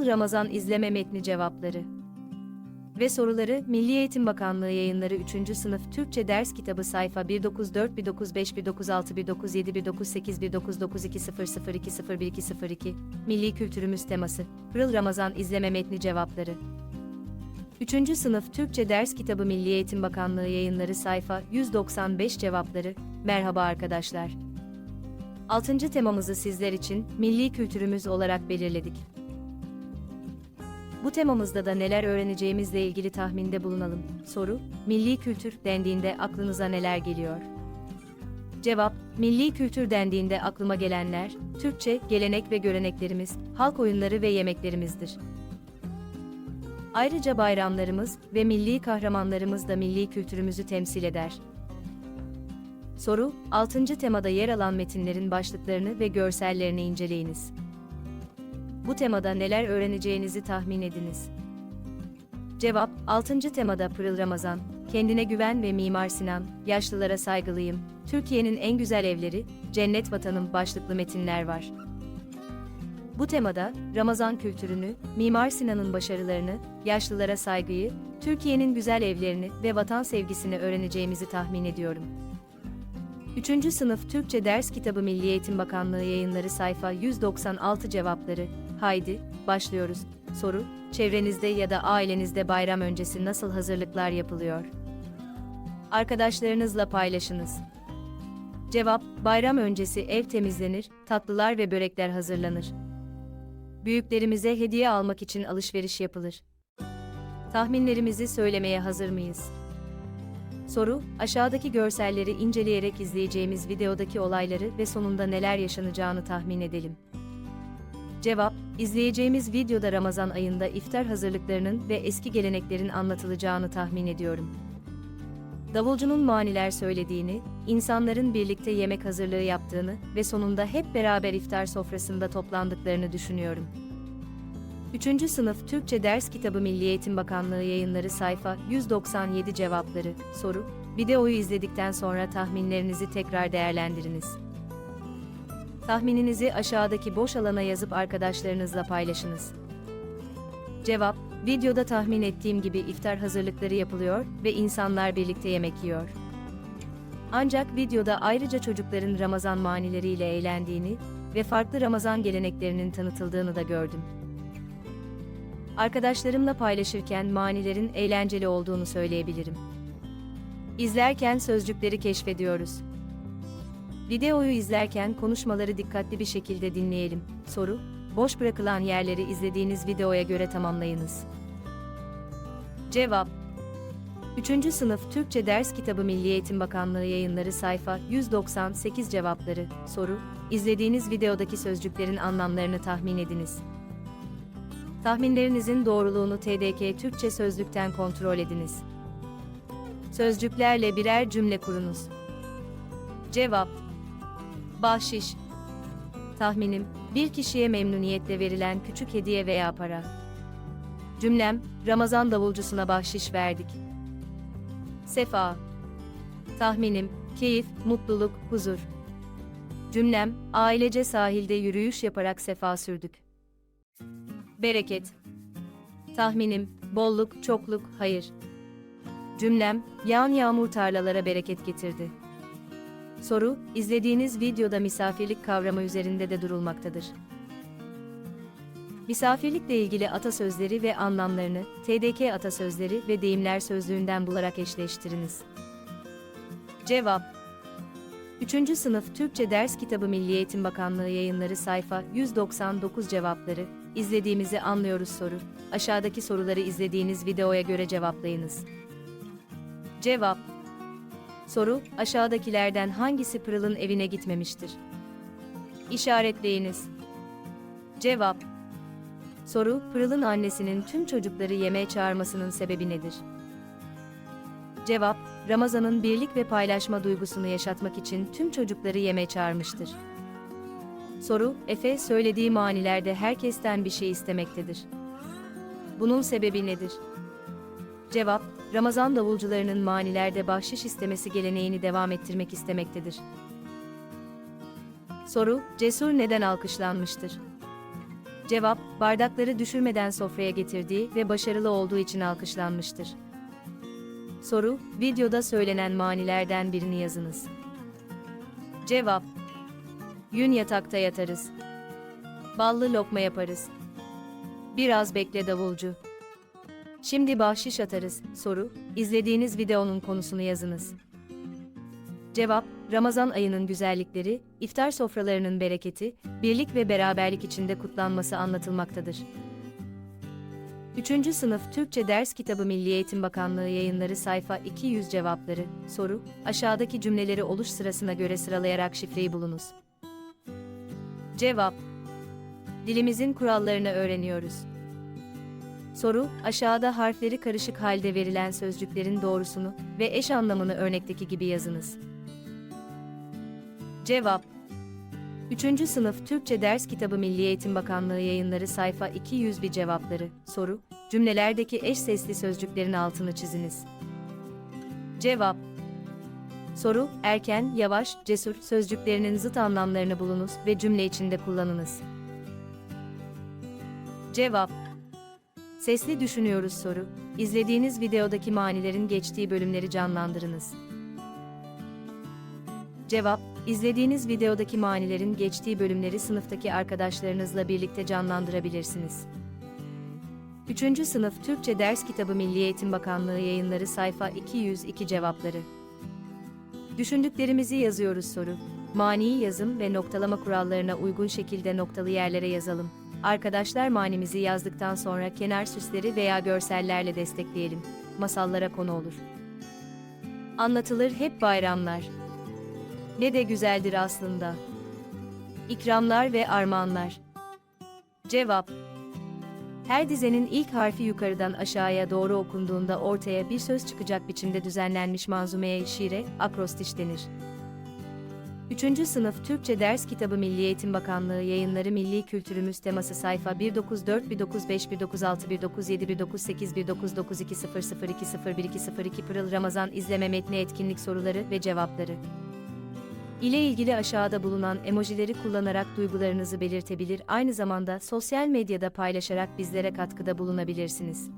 Pırıl Ramazan izleme metni cevapları ve soruları Milli Eğitim Bakanlığı yayınları 3. sınıf Türkçe ders kitabı sayfa 194 195 196 197 198 199 2002 0102 Milli Kültürümüz teması Pırıl Ramazan izleme metni cevapları 3. sınıf Türkçe ders kitabı Milli Eğitim Bakanlığı yayınları sayfa 195 cevapları Merhaba arkadaşlar. 6. temamızı sizler için milli kültürümüz olarak belirledik. Bu temamızda da neler öğreneceğimizle ilgili tahminde bulunalım. Soru, milli kültür dendiğinde aklınıza neler geliyor? Cevap, milli kültür dendiğinde aklıma gelenler, Türkçe, gelenek ve göreneklerimiz, halk oyunları ve yemeklerimizdir. Ayrıca bayramlarımız ve milli kahramanlarımız da milli kültürümüzü temsil eder. Soru, 6. temada yer alan metinlerin başlıklarını ve görsellerini inceleyiniz. Bu temada neler öğreneceğinizi tahmin ediniz. Cevap, 6. temada Pırıl Ramazan, kendine güven ve Mimar Sinan, yaşlılara saygılıyım, Türkiye'nin en güzel evleri, cennet vatanım başlıklı metinler var. Bu temada, Ramazan kültürünü, Mimar Sinan'ın başarılarını, yaşlılara saygıyı, Türkiye'nin güzel evlerini ve vatan sevgisini öğreneceğimizi tahmin ediyorum. 3. sınıf Türkçe ders kitabı Milli Eğitim Bakanlığı yayınları sayfa 196 cevapları. Haydi, başlıyoruz. Soru, çevrenizde ya da ailenizde bayram öncesi nasıl hazırlıklar yapılıyor? Arkadaşlarınızla paylaşınız. Cevap, bayram öncesi ev temizlenir, tatlılar ve börekler hazırlanır. Büyüklerimize hediye almak için alışveriş yapılır. Tahminlerimizi söylemeye hazır mıyız? Soru, aşağıdaki görselleri inceleyerek izleyeceğimiz videodaki olayları ve sonunda neler yaşanacağını tahmin edelim. Cevap, izleyeceğimiz videoda Ramazan ayında iftar hazırlıklarının ve eski geleneklerin anlatılacağını tahmin ediyorum. Davulcunun maniler söylediğini, insanların birlikte yemek hazırlığı yaptığını ve sonunda hep beraber iftar sofrasında toplandıklarını düşünüyorum. 3. sınıf Türkçe ders kitabı Milli Eğitim Bakanlığı yayınları sayfa 197 cevapları. Soru, videoyu izledikten sonra tahminlerinizi tekrar değerlendiriniz. Tahmininizi aşağıdaki boş alana yazıp arkadaşlarınızla paylaşınız. Cevap, videoda tahmin ettiğim gibi iftar hazırlıkları yapılıyor ve insanlar birlikte yemek yiyor. Ancak videoda ayrıca çocukların Ramazan manileriyle eğlendiğini ve farklı Ramazan geleneklerinin tanıtıldığını da gördüm. Arkadaşlarımla paylaşırken manilerin eğlenceli olduğunu söyleyebilirim. İzlerken sözcükleri keşfediyoruz. Videoyu izlerken konuşmaları dikkatli bir şekilde dinleyelim. Soru, boş bırakılan yerleri izlediğiniz videoya göre tamamlayınız. Cevap 3. sınıf Türkçe ders kitabı Milli Eğitim Bakanlığı yayınları sayfa 198 cevapları. Soru, izlediğiniz videodaki sözcüklerin anlamlarını tahmin ediniz. Tahminlerinizin doğruluğunu TDK Türkçe sözlükten kontrol ediniz. Sözcüklerle birer cümle kurunuz. Cevap Bahşiş Tahminim, bir kişiye memnuniyetle verilen küçük hediye veya para. Cümlem, Ramazan davulcusuna bahşiş verdik. Sefa Tahminim, keyif, mutluluk, huzur. Cümlem, ailece sahilde yürüyüş yaparak sefa sürdük. Bereket. Tahminim, bolluk, çokluk, hayır. Cümlem, yağan yağmur tarlalara bereket getirdi. Soru, izlediğiniz videoda misafirlik kavramı üzerinde de durulmaktadır. Misafirlikle ilgili atasözleri ve anlamlarını TDK atasözleri ve deyimler sözlüğünden bularak eşleştiriniz. Cevap 3. sınıf Türkçe ders kitabı Milli Eğitim Bakanlığı yayınları sayfa 199 cevapları İzlediğimizi anlıyoruz soru. Aşağıdaki soruları izlediğiniz videoya göre cevaplayınız. Cevap Soru, aşağıdakilerden hangisi Pırıl'ın evine gitmemiştir? İşaretleyiniz. Cevap Soru, Pırıl'ın annesinin tüm çocukları yemeğe çağırmasının sebebi nedir? Cevap, Ramazan'ın birlik ve paylaşma duygusunu yaşatmak için tüm çocukları yemeğe çağırmıştır. Soru, Efe söylediği manilerde herkesten bir şey istemektedir. Bunun sebebi nedir? Cevap, Ramazan davulcularının manilerde bahşiş istemesi geleneğini devam ettirmek istemektedir. Soru, Cesur neden alkışlanmıştır? Cevap, bardakları düşürmeden sofraya getirdiği ve başarılı olduğu için alkışlanmıştır. Soru, videoda söylenen manilerden birini yazınız. Cevap, Yün yatakta yatarız. Ballı lokma yaparız. Biraz bekle davulcu. Şimdi bahşiş atarız. Soru, izlediğiniz videonun konusunu yazınız. Cevap, Ramazan ayının güzellikleri, iftar sofralarının bereketi, birlik ve beraberlik içinde kutlanması anlatılmaktadır. 3. Sınıf Türkçe Ders Kitabı Milli Eğitim Bakanlığı yayınları sayfa 200 cevapları. Soru, aşağıdaki cümleleri oluş sırasına göre sıralayarak şifreyi bulunuz. Cevap, dilimizin kurallarını öğreniyoruz. Soru, aşağıda harfleri karışık halde verilen sözcüklerin doğrusunu ve eş anlamını örnekteki gibi yazınız. Cevap 3. Sınıf Türkçe Ders Kitabı Milli Eğitim Bakanlığı yayınları sayfa 200 bir cevapları. Soru, cümlelerdeki eş sesli sözcüklerin altını çiziniz. Cevap Soru, erken, yavaş, cesur sözcüklerinin zıt anlamlarını bulunuz ve cümle içinde kullanınız. Cevap Sesli düşünüyoruz soru. İzlediğiniz videodaki manilerin geçtiği bölümleri canlandırınız. Cevap, izlediğiniz videodaki manilerin geçtiği bölümleri sınıftaki arkadaşlarınızla birlikte canlandırabilirsiniz. 3. Sınıf Türkçe Ders Kitabı Milli Eğitim Bakanlığı yayınları sayfa 202 cevapları. Düşündüklerimizi yazıyoruz soru. Maniyi yazım ve noktalama kurallarına uygun şekilde noktalı yerlere yazalım. Arkadaşlar manimizi yazdıktan sonra kenar süsleri veya görsellerle destekleyelim. Masallara konu olur. Anlatılır hep bayramlar. Ne de güzeldir aslında. İkramlar ve armağanlar. Cevap Her dizenin ilk harfi yukarıdan aşağıya doğru okunduğunda ortaya bir söz çıkacak biçimde düzenlenmiş manzumeye şiire, akrostiş denir. 3. Sınıf Türkçe Ders Kitabı Milli Eğitim Bakanlığı yayınları Milli Kültürümüz teması sayfa 194 195 196 197 198 199 200 20202 Pırıl Ramazan izleme metni etkinlik soruları ve cevapları ile ilgili aşağıda bulunan emojileri kullanarak duygularınızı belirtebilir, aynı zamanda sosyal medyada paylaşarak bizlere katkıda bulunabilirsiniz.